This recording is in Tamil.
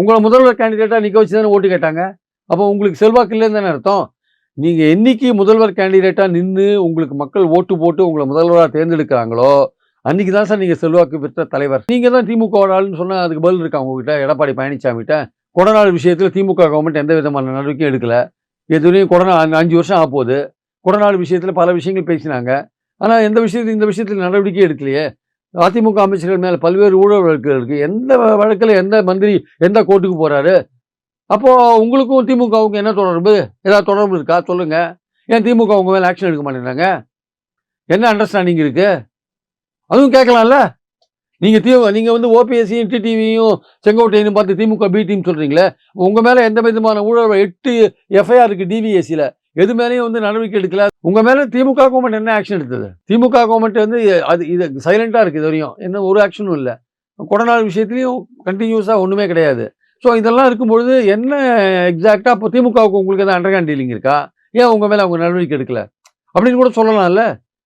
உங்களை முதல்வர் கேண்டிடேட்டாக நிற்க வச்சு தானே ஓட்டு கேட்டாங்க. அப்போ உங்களுக்கு செல்வாக்கு இல்லைன்னு தானே அர்த்தம்? நீங்கள் என்றைக்கு முதல்வர் கேண்டிடேட்டாக நின்று உங்களுக்கு மக்கள் ஓட்டு போட்டு உங்களை முதல்வராக தேர்ந்தெடுக்கிறாங்களோ அன்றைக்கி தான் சார் நீங்கள் செல்வாக்கு பெற்ற தலைவர். நீங்கள் தான் திமுக ஆளுன்னு சொன்னால் அதுக்கு பதில் இருக்கா உங்ககிட்ட? எடப்பாடி பழனிசாமிகிட்ட கொடநாள் விஷயத்தில் திமுக கவர்மெண்ட் எந்த விதமான நடவடிக்கையும் எடுக்கலை. எதுலேயும் கொடநா அஞ்சு வருஷம் ஆக போகுது கொடநாடு விஷயத்தில் பல விஷயங்கள் பேசினாங்க. ஆனால் எந்த விஷயத்தில் இந்த விஷயத்தில் நடவடிக்கை எடுக்கலையே? அதிமுக அமைச்சர்கள் மேலே பல்வேறு ஊழல் வழக்குகள் இருக்குது எந்த வழக்கில் எந்த மந்திரி எந்த கோர்ட்டுக்கு போகிறாரு அப்போது உங்களுக்கும் திமுகவுக்கும் என்ன தொடர்பு? ஏதாவது தொடர்பு இருக்கா? சொல்லுங்கள் ஏன் திமுக உங்கள் மேலே ஆக்ஷன் எடுக்க மாட்டேங்கிறாங்க என்ன அண்டர்ஸ்டாண்டிங் இருக்குது அதுவும் கேட்கலாம்ல. நீங்கள் தீ நீங்கள் வந்து ஓபிஎஸ்சியும் டிடிவியும் செங்கோட்டையும் பார்த்து திமுக பி டீம் சொல்கிறீங்களே உங்கள் மேலே எந்த விதமான ஊழல் எட்டு எஃப்ஐஆர் இருக்குது டிவிஎஸ்சியில் எது மேலேயும் வந்து நடவடிக்கை எடுக்கல. உங்கள் மேலே திமுக கவர்மெண்ட் என்ன ஆக்ஷன் எடுத்தது? திமுக கவர்மெண்ட் வந்து அது இது சைலண்டா இருக்குது இது வரையும். என்ன ஒரு ஆக்ஷனும் இல்லை. கொடநாள் விஷயத்துலையும் கண்டினியூஸா ஒன்றுமே கிடையாது. ஸோ இதெல்லாம் இருக்கும்பொழுது என்ன எக்ஸாக்டா இப்போ திமுகவுக்கு உங்களுக்கு எதாவது அண்டர்ஹேண்ட் டீலிங் இருக்கா? ஏன் உங்கள் மேலே அவங்க நடவடிக்கை எடுக்கல? அப்படின்னு கூட சொல்லலாம்ல.